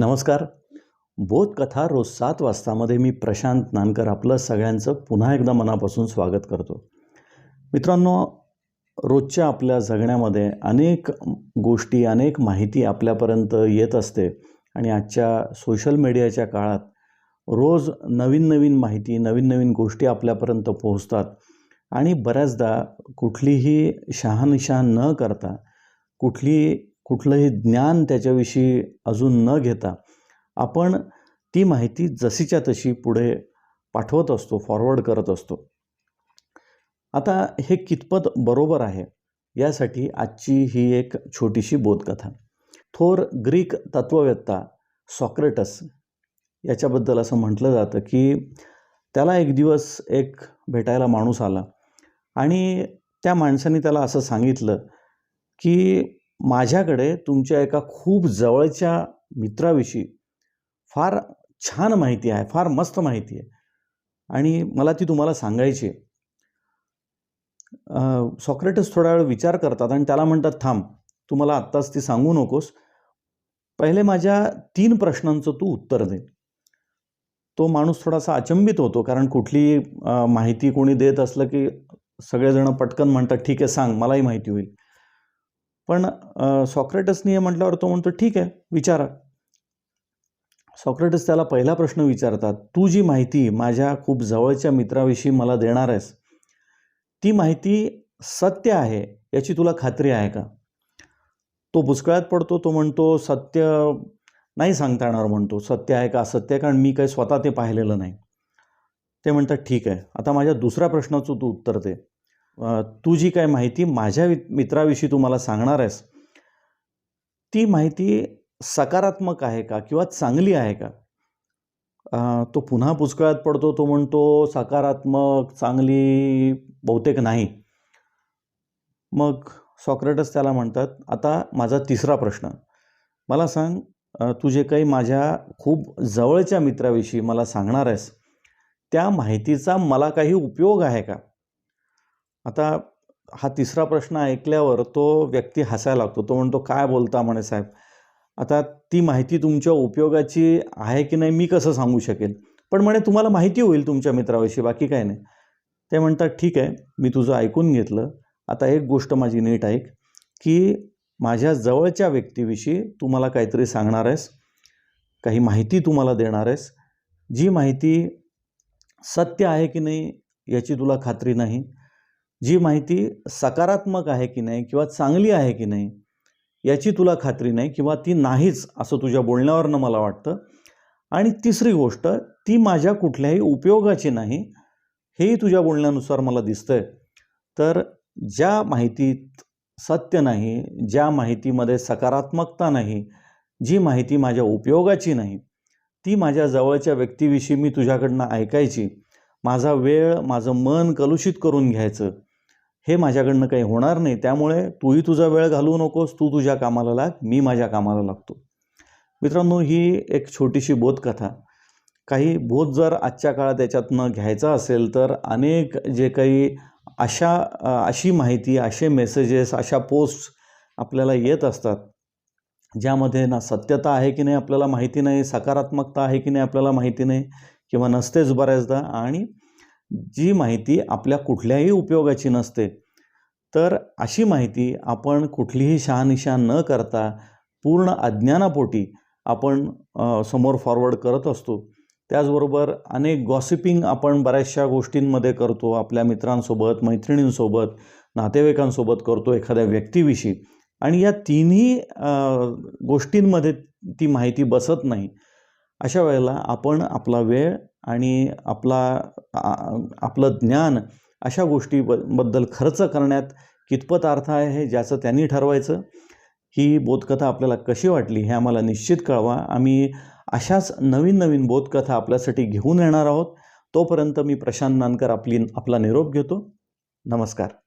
नमस्कार. बोधकथा रोज सात वाजतामध्ये मी प्रशांत नानकर आपलं सगळ्यांचं पुन्हा एकदा मनापासून स्वागत करतो. मित्रांनो रोजच्या आपल्या जगण्यामध्ये अनेक गोष्टी अनेक माहिती आपल्यापर्यंत येत असते आणि आजच्या सोशल मीडियाच्या काळात रोज नवीन नवीन माहिती नवीन नवीन गोष्टी आपल्यापर्यंत पोहोचतात आणि बऱ्याचदा कुठलीही शहानिशा न करता कुठली कुठलंही ज्ञान त्याच्याविषयी अजून न घेता आपण ती माहिती जशीच्या तशी पुढे पाठवत असतो फॉरवर्ड करत असतो. आता हे कितपत बरोबर आहे यासाठी आजची ही एक छोटीशी बोधकथा. थोर ग्रीक तत्ववेत्ता सॉक्रेटस याच्याबद्दल असं म्हटलं जातं की त्याला एक दिवस एक भेटायला माणूस आला आणि त्या माणसाने त्याला असं सांगितलं की माझ्याकडे तुमच्या एका खूप जवळच्या मित्राविषयी फार छान माहिती आहे फार मस्त माहिती आहे. आणि मला ती तुम्हाला सांगायची आहे. सॉक्रेटस थोडा वेळ विचार करतात आणि त्याला म्हणतात थांब तू मला आत्ताच ती सांगू नकोस. पहिले माझ्या तीन प्रश्नांचं तू उत्तर दे. तो माणूस थोडासा अचंबित होतो कारण कुठली माहिती कोणी देत असलं की सगळेजण पटकन म्हणतात ठीक आहे सांग मलाही माहिती होईल. पण सॉक्रेटसनी हे म्हटल्यावर तो म्हणतो ठीक आहे विचारा. सॉक्रेटस त्याला पहिला प्रश्न विचारतात तू जी माहिती माझ्या खूप जवळच्या मित्राविषयी मला देणार आहेस ती माहिती सत्य आहे याची तुला खात्री आहे का? तो पुष्कळात पडतो तो म्हणतो सत्य नाही सांगता येणार म्हणतो सत्य आहे का असत्य आहे? कारण मी काही स्वतः ते पाहिलेलं नाही. ते म्हणतात ठीक आहे आता माझ्या दुसऱ्या प्रश्नाचं तू उत्तर दे. तू जी काय माहिती माझ्या वि- मित्राविषयी तू मला सांगणार आहेस ती माहिती सकारात्मक आहे का किंवा चांगली आहे का? तो पुन्हा पुष्कळात पडतो तो म्हणतो सकारात्मक चांगली बहुतेक नाही. मग सॉक्रेटस त्याला म्हणतात आता माझा तिसरा प्रश्न. मला सांग तू जे काही माझ्या खूप जवळच्या मित्राविषयी मला सांगणार आहेस त्या माहितीचा मला काही उपयोग आहे का? आता हा तिसरा प्रश्न ऐकल्यावर तो व्यक्ती हसायला लागतो. तो म्हणतो काय बोलता? म्हणे साहेब. आता ती माहिती तुमच्या उपयोगाची आहे की नाही मी कसं सांगू शकेल पण म्हणे तुम्हाला माहिती होईल तुमच्या मित्राविषयी बाकी काय नाही. ते म्हणतात ठीक आहे मी तुझं ऐकून घेतलं. आता एक गोष्ट माझी नीट ऐक की माझ्या जवळच्या व्यक्तीविषयी तू मला काहीतरी सांगणार आहेस काही माहिती तुम्हाला देणार आहेस जी माहिती सत्य आहे की नाही याची तुला खात्री नाही जी माहिती सकारात्मक आहे की नाही किंवा चांगली आहे की नाही याची तुला खात्री नाही किंवा ती नाहीच असं तुझ्या बोलण्यावरनं मला वाटतं. आणि तिसरी गोष्ट ती माझ्या कुठल्याही उपयोगाची नाही हेही तुझ्या बोलण्यानुसार मला दिसतंय. तर ज्या माहितीत सत्य नाही ज्या माहितीमध्ये सकारात्मकता नाही जी माहिती माझ्या उपयोगाची नाही ती माझ्या जवळच्या व्यक्तीविषयी मी तुझ्याकडनं ऐकायची. माझा वेळ माझं मन कलुषित करून घ्यायचं. हे माझ्याकडनं काही होणार नाही. त्यामुळे तूही तुझा वेळ घालवू नकोस. तू तुझ्या कामाला लाग. मी माझ्या कामाला लागतो. मित्रांनो ही एक छोटीशी बोधकथा. काही बोध जर आजच्या काळात याच्यातनं घ्यायचा असेल तर अनेक जे काही अशा अशी माहिती असे मेसेजेस अशा पोस्ट आपल्याला येत असतात. ज्यामध्ये ना सत्यता आहे की नाही आपल्याला माहिती नाही सकारात्मकता आहे की नाही आपल्याला माहिती नाही किंवा नसतेच बऱ्याचदा. आणि जी माहिती आपल्या कुठल्याही उपयोगाची नसते. तर अशी माहिती आपण कुठलीही शहानिशा न करता पूर्ण अज्ञानापोटी आपण समोर फॉरवर्ड करत असतो. त्याचबरोबर अनेक गॉसिपिंग आपण बऱ्याचशा गोष्टींमध्ये करतो. आपल्या मित्रांसोबत मैत्रिणींसोबत नातेवाईकांसोबत करतो एखाद्या व्यक्तीविषयी. आणि या तिन्ही गोष्टींमध्ये ती माहिती बसत नाही. अशा वेळेला आपण आपला वेळ आणि आपला आपलं ज्ञान अशा गोष्टी ब बद्दल खर्च करण्यात कितपत अर्थ आहे हे ज्याचं त्यांनी ठरवायचं ही बोधकथा आपल्याला कशी वाटली हे आम्हाला निश्चित कळवा. आम्ही अशाच नवीन नवीन बोधकथा आपल्यासाठी घेऊन येणार आहोत. तोपर्यंत मी प्रशांत नानकर आपली आपला निरोप घेतो. नमस्कार.